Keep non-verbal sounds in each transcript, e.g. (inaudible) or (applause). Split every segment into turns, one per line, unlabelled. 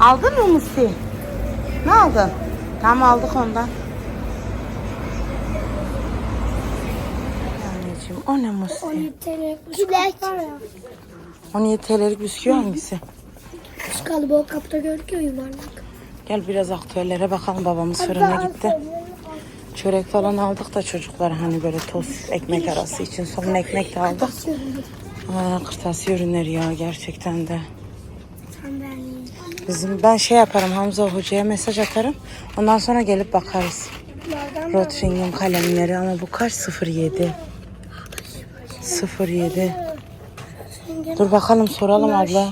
Aldın mı Musti? Ne aldın? Tamam aldık ondan. Anneciğim o ne Musti?
17 TL. Çilek.
17 TL'lik bisküvi hangisi?
Şu kalıbı o kapta gördük ya yuvarlak.
Gel biraz aktüellere bakalım babamız fırına gitti. Çörek falan aldık da çocuklara hani böyle tost ekmek arası için son ekmek de aldık. Aa, kırtasiye ürünleri ya gerçekten de. Bizim ben şey yaparım Hamza hocaya mesaj atarım. Ondan sonra gelip bakarız. Rotring'in kalemleri ama bu kaç? 07. 07. Dur bakalım soralım abla.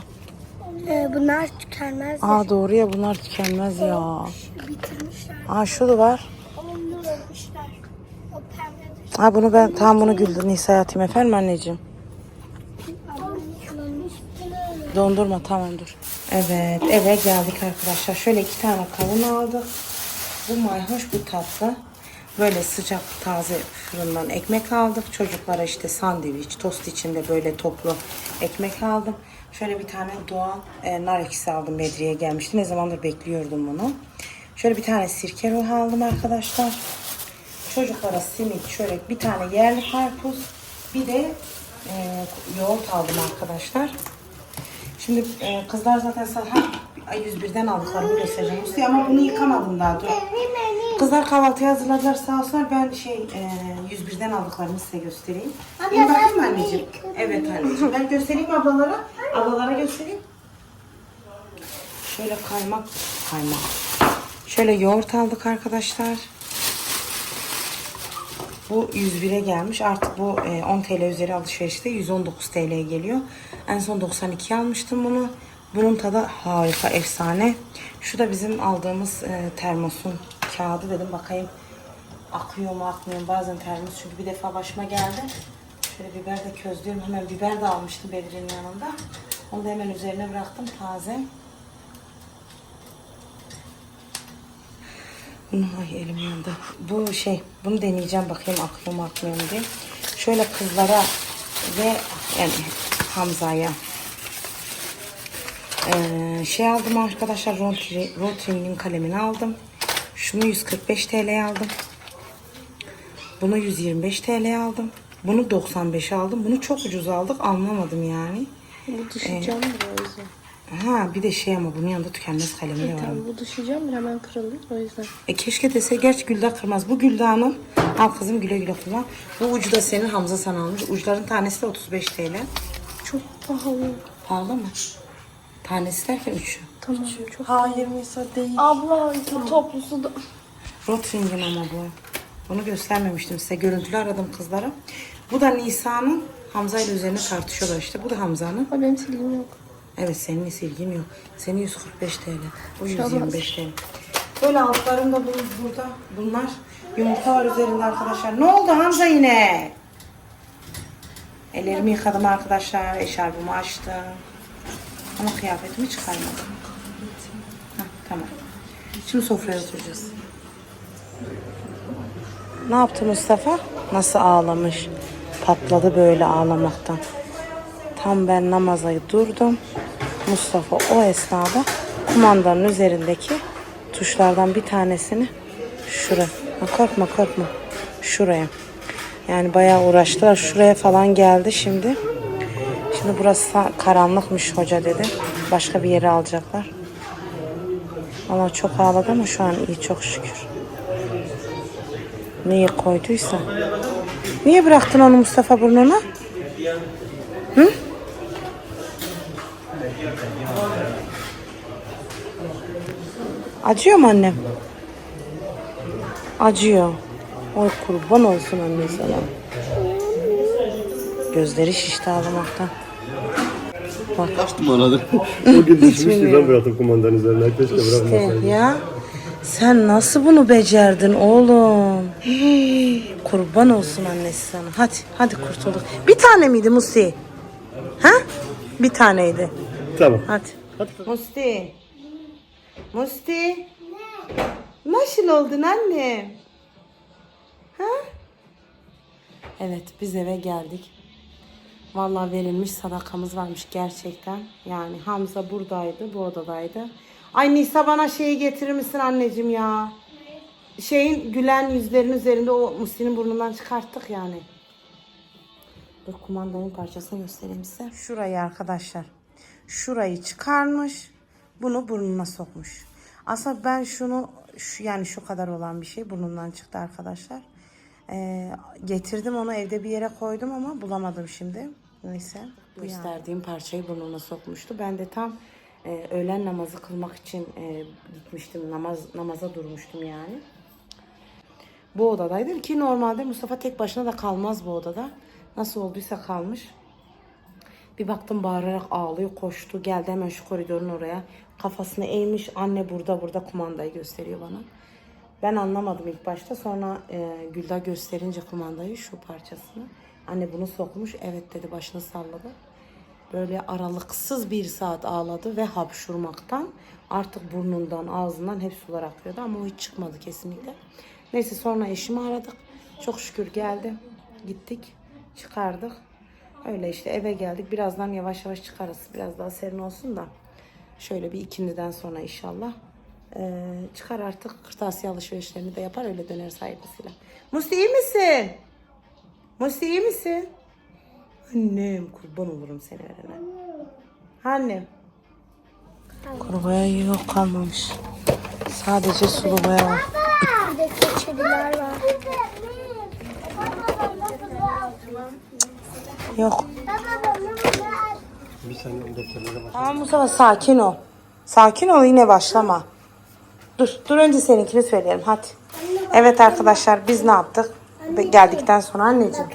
Ee, bunlar tükenmez.
Aa doğru ya bunlar tükenmez ya.
Bitirmişler.
Aa şu da var.
Bunlar.
Ha bunu ben tam bunu güldür Nisa'ya atayım efendim anneciğim. Dondurma tamam dur. Evet eve geldik arkadaşlar. Şöyle iki tane kavun aldık. Bu mayhoş bu tatlı. Böyle sıcak taze fırından ekmek aldık. Çocuklara işte sandviç, tost içinde böyle toplu ekmek aldım. Şöyle bir tane doğal e, nar ekşisi aldım Bedriye gelmişti. Ne zamandır bekliyordum bunu. Şöyle bir tane sirke ruhu aldım arkadaşlar. Çocuklara simit, çörek, bir tane yerli karpuz, bir de e, yoğurt aldım arkadaşlar. Şimdi e, kızlar zaten sana 101'den aldıklarını göstereceğim. Musti ama bunu yıkamadım daha dur. Kızlar kahvaltıyı hazırladılar sağ olsunlar. Ben şey e, 101'den aldıklarımı size göstereyim. İyi bakayım mı anneciğim? Evet anneciğim. Ben göstereyim ablalara. Ablalara göstereyim. Şöyle kaymak, kaymak. Şöyle yoğurt aldık arkadaşlar. Bu 101'e gelmiş. Artık bu e, 10 TL üzeri alışverişte 119 TL'ye geliyor. En son 92 almıştım bunu. Bunun tadı harika, efsane. Şu da bizim aldığımız e, termosun kağıdı dedim bakayım akıyor mu akmıyor mu bazen termos çünkü bir defa başıma geldi. Şöyle biber de közlüyorum. Hemen biber de almıştım Bedir'in yanında. Onu da hemen üzerine bıraktım taze. Ay elim yandı. Bu şey, bunu deneyeceğim bakayım akmıyor mu diye. Şöyle kızlara ve yani Hamza'ya ee, şey aldım arkadaşlar. Rotring- Rotring'in kalemini aldım. Şunu 145 TL aldım. Bunu 125 TL aldım. Bunu 95 aldım. Bunu çok ucuz aldık. Anlamadım yani.
Bu düşeceğim o yüzden.
Ha bir de şey ama bunun yanında tükenmez kalemi de var.
Tamam bu düşeceğim hemen kırılır o yüzden.
E keşke dese gerçi Gülda kırmaz. Bu Gülda'nın. Al kızım güle güle kullan. Bu ucu da senin Hamza sana almış. Uçların tanesi de 35 TL.
Çok pahalı.
Pahalı mı? Tanesi derken üçü.
Tamam çok.
Hayır Misa değil.
Abla bu toplusu da.
Rotring'in ama bu. Bunu göstermemiştim size. Görüntülü aradım kızlara. Bu da Nisa'nın Hamza ile üzerine tartışıyorlar işte. Bu da Hamza'nın.
Ama benim silgim yok.
Evet senin hiç ilgin yok. Senin 145 TL. Bu 125 TL. Böyle altlarım da bu- burada. Bunlar yumurta var üzerinde arkadaşlar. Ne oldu Hamza yine? Ellerimi yıkadım arkadaşlar. Eşarbımı açtım. Ama kıyafetimi çıkarmadım. Heh, tamam. Şimdi sofraya oturacağız. Ne yaptı Mustafa? Nasıl ağlamış? Patladı böyle ağlamaktan. Tam ben namaza durdum. Mustafa o esnada kumandanın üzerindeki tuşlardan bir tanesini şuraya. Ha, korkma korkma. Şuraya. Yani bayağı uğraştılar. Şuraya falan geldi şimdi. Şimdi burası karanlıkmış hoca dedi. Başka bir yere alacaklar. Ama çok ağladı ama şu an iyi çok şükür. Neyi koyduysa. Niye bıraktın onu Mustafa burnuna? Acıyor mu annem? Acıyor. Oy kurban olsun anne sana. Gözleri şişti ağlamaktan. Bak
Açtım aradı. (laughs) o gün düşmüş ki
bilmiyorum.
ben bıraktım kumandanın üzerine. Keşke
işte
bırakmasaydım.
ya. Sen nasıl bunu becerdin oğlum? Hii, kurban olsun annesi sana. Hadi hadi kurtulduk. Bir tane miydi Musti? Ha? Bir taneydi.
Tamam.
Hadi. Musti. Musti. Nasıl oldun annem? Ha? Evet biz eve geldik. Vallahi verilmiş sadakamız varmış gerçekten. Yani Hamza buradaydı, bu odadaydı. Ay Nisa bana şeyi getirir misin anneciğim ya? Şeyin gülen yüzlerin üzerinde o Musti'nin burnundan çıkarttık yani. Dur kumandanın parçasını göstereyim size. Şurayı arkadaşlar. Şurayı çıkarmış. Bunu burnuna sokmuş. Aslında ben şunu şu, yani şu kadar olan bir şey burnundan çıktı arkadaşlar. Ee, getirdim onu evde bir yere koydum ama bulamadım şimdi. Neyse. Gösterdiğim parçayı burnuna sokmuştu. Ben de tam e, öğlen namazı kılmak için e, gitmiştim. Namaz namaza durmuştum yani. Bu odadaydım ki normalde Mustafa tek başına da kalmaz bu odada. Nasıl olduysa kalmış. Bir baktım bağırarak ağlıyor koştu geldi hemen şu koridorun oraya. Kafasını eğmiş anne burada burada kumandayı gösteriyor bana. Ben anlamadım ilk başta sonra e, Gülda gösterince kumandayı şu parçasını. Anne bunu sokmuş evet dedi başını salladı. Böyle aralıksız bir saat ağladı ve hapşurmaktan artık burnundan ağzından hep sular akıyordu ama o hiç çıkmadı kesinlikle. Neyse sonra eşimi aradık. Çok şükür geldi. Gittik çıkardık. Öyle işte eve geldik. Birazdan yavaş yavaş çıkarız. Biraz daha serin olsun da. Şöyle bir ikindiden sonra inşallah. Ee, çıkar artık kırtasiye alışverişlerini de yapar öyle döner saygısıyla. Musti iyi misin? Musti iyi misin? Annem kurban olurum seni verene. Annem. Kuru boya yok kalmamış. Sadece sulu boya var.
Burada keçeliler var.
Yok.
Bir saniye o defterlere.
Tamam Mustafa sakin ol. Sakin ol yine başlama. Dur, dur önce seninkini söyleyelim hadi. Evet arkadaşlar biz ne yaptık? Geldikten sonra anneciğim.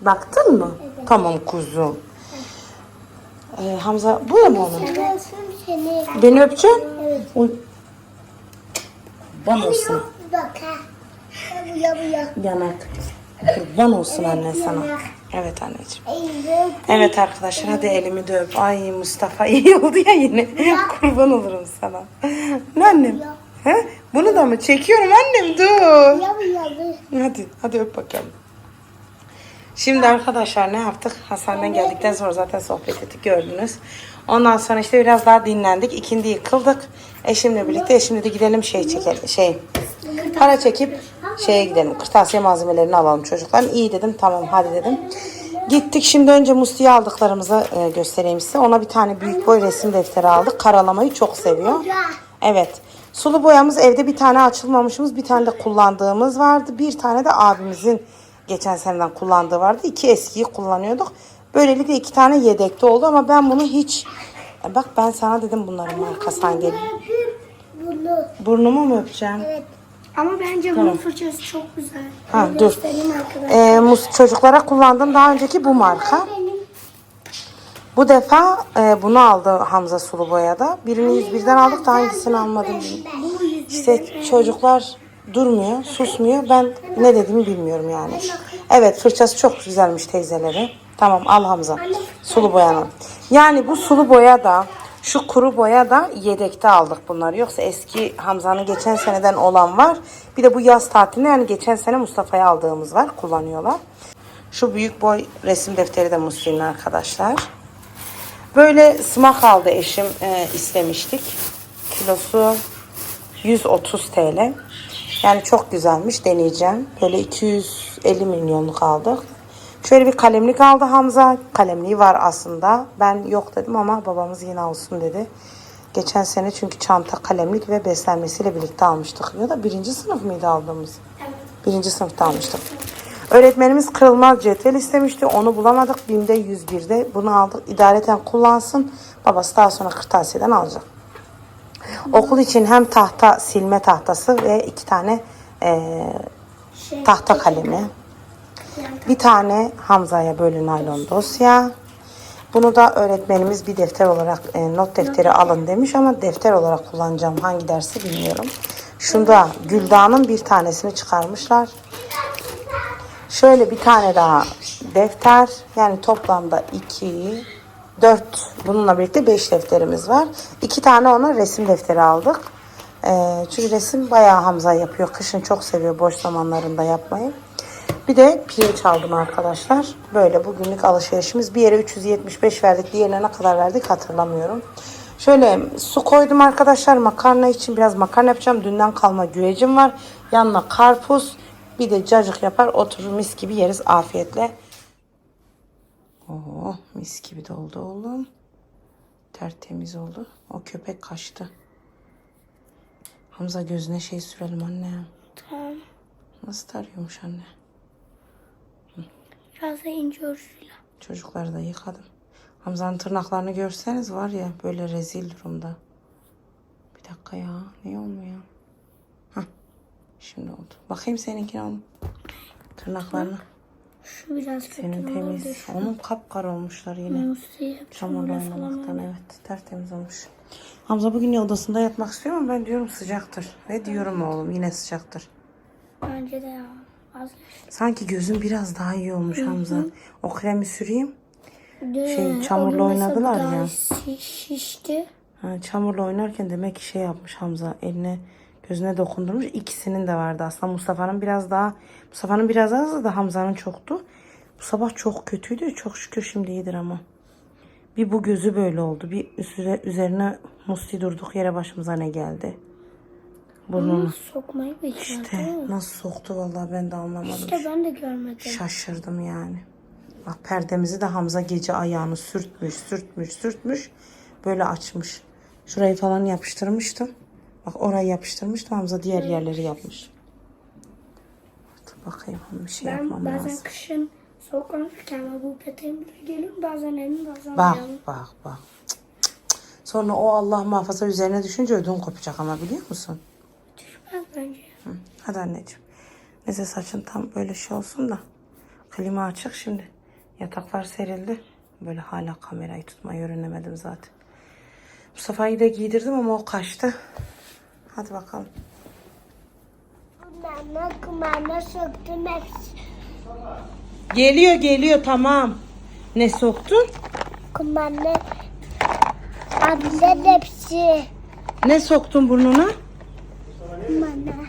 Baktın mı? Tamam kuzum. Ee, Hamza bu ya mı onun? Beni öpeceksin? Uy. Kurban olsun.
Bak ha.
Yanak. Kurban olsun anne sana. Evet anneciğim.
Evet.
Arkadaşlar hadi elimi de öp. Ay Mustafa (laughs) iyi oldu ya yine. Kurban olurum sana. Ne annem? He? Bunu da mı? Çekiyorum annem dur. Hadi hadi öp bakalım. Şimdi arkadaşlar ne yaptık? Hastaneden geldikten sonra zaten sohbet ettik gördünüz. Ondan sonra işte biraz daha dinlendik. İkindi yıkıldık. Eşimle birlikte eşimle de gidelim şey çekelim. Şey para çekip şeye gidelim. Kırtasiye malzemelerini alalım çocukların. İyi dedim tamam hadi dedim. Gittik şimdi önce Musti'ye aldıklarımızı e, göstereyim size. Ona bir tane büyük boy resim defteri aldık. Karalamayı çok seviyor. Evet. Sulu boyamız evde bir tane açılmamışımız, bir tane de kullandığımız vardı. Bir tane de abimizin geçen seneden kullandığı vardı. İki eskiyi kullanıyorduk. Böylelikle iki tane yedekte oldu ama ben bunu hiç... Bak ben sana dedim bunların markası hangi. Burnumu mu öpeceğim?
Evet. Ama bence bunun fırçası çok güzel.
Ha,
Ben
dur.
göstereyim arkadaşlar.
Ee, mus- çocuklara kullandığım daha önceki bu marka.
Benim
Bu defa e, bunu aldı Hamza Sulu Boya'da. Birini 101'den aldık da hangisini almadım.
bu yüzü.
İşte çocuklar durmuyor, susmuyor. Ben ne dediğimi bilmiyorum yani. Evet fırçası çok güzelmiş teyzeleri. Tamam al Hamza. Sulu boyanın. Yani bu sulu boya da şu kuru boya da yedekte aldık bunları. Yoksa eski Hamza'nın geçen seneden olan var. Bir de bu yaz tatilinde yani geçen sene Mustafa'ya aldığımız var. Kullanıyorlar. Şu büyük boy resim defteri de Musli'nin arkadaşlar. Böyle smak aldı eşim e, istemiştik. Kilosu 130 TL. Yani çok güzelmiş deneyeceğim. Böyle 250 milyonluk aldık. Şöyle bir kalemlik aldı Hamza. Kalemliği var aslında. Ben yok dedim ama babamız yine alsın dedi. Geçen sene çünkü çanta, kalemlik ve beslenmesiyle birlikte almıştık. Ya da birinci sınıf mıydı aldığımız? Birinci sınıfta almıştık. Öğretmenimiz kırılmaz cetvel istemişti. Onu bulamadık. BİM'de 101'de bunu aldık. İdareten kullansın. Babası daha sonra kırtasiyeden alacak. Okul için hem tahta silme tahtası ve iki tane eee, tahta kalemi. Bir tane Hamza'ya böyle naylon dosya. Bunu da öğretmenimiz bir defter olarak e, not defteri alın demiş ama defter olarak kullanacağım. Hangi dersi bilmiyorum. Şunda Güldağ'ın bir tanesini çıkarmışlar. Şöyle bir tane daha defter. Yani toplamda 2, 4 bununla birlikte 5 defterimiz var. 2 tane ona resim defteri aldık. Ee, çünkü resim bayağı Hamza yapıyor. Kışın çok seviyor boş zamanlarında yapmayı. Bir de pirinç aldım arkadaşlar. Böyle bugünlük alışverişimiz. Bir yere 375 verdik. Diğerine ne kadar verdik hatırlamıyorum. Şöyle su koydum arkadaşlar. Makarna için biraz makarna yapacağım. Dünden kalma güvecim var. Yanına karpuz. Bir de cacık yapar. Oturur mis gibi yeriz afiyetle. Oo, mis gibi de oldu oğlum. Tertemiz oldu. O köpek kaçtı. Hamza gözüne şey sürelim anne.
Tamam.
Nasıl tarıyormuş anne?
Biraz da ince uçuyla.
Çocukları da yıkadım. Hamza'nın tırnaklarını görseniz var ya böyle rezil durumda. Bir dakika ya. Niye olmuyor? Hah. Şimdi oldu. Bakayım seninkine oğlum. Tırnaklarını.
Şu biraz kötü
Senin temiz. Onun kapkara olmuşlar yine. Çamurla oynamaktan evet. Tertemiz olmuş. Hamza bugün ya odasında yatmak istiyor ama ben diyorum sıcaktır. Ve diyorum oğlum yine sıcaktır.
Bence de ya.
Sanki gözün biraz daha iyi olmuş Hamza. O kremi süreyim.
De,
Şey, çamurla oynadılar ya.
şi- Şişti.
Ha, çamurla oynarken demek ki şey yapmış Hamza. Eline gözüne dokundurmuş. İkisinin de vardı aslında. Mustafa'nın biraz daha Mustafa'nın biraz azdı da Hamza'nın çoktu. Bu sabah çok kötüydü. Çok şükür şimdi iyidir ama. Bir bu gözü böyle oldu. Bir üstüne, üzerine musti durduk yere başımıza ne geldi. Burnunu.
Sokmayı becerdi.
İşte nasıl soktu vallahi ben de anlamadım.
İşte ben de görmedim.
Şaşırdım yani. Bak perdemizi de Hamza gece ayağını sürtmüş, sürtmüş, sürtmüş. Böyle açmış. Şurayı falan yapıştırmıştım. Bak orayı yapıştırmıştım. Hamza diğer yerleri yapmış. Dur bakayım bir şey
Ben
yapmam
bazen
lazım.
kışın soğuklanırken bu peteğim bile geliyor. Bazen elim bazen
Bak
ayağım.
bak bak. Cık, cık, cık. Sonra o Allah muhafaza üzerine düşünce ödün kopacak ama biliyor musun? Hadi anneciğim. Neyse saçın tam böyle şey olsun da. Klima açık şimdi. Yataklar serildi. Böyle hala kamerayı tutmayı öğrenemedim zaten. Mustafa'yı da giydirdim ama o kaçtı. Hadi bakalım.
Kumana kumana hepsi.
Geliyor geliyor tamam. Ne soktun?
Kumana abla hepsi.
Ne soktun burnuna?
Kumana.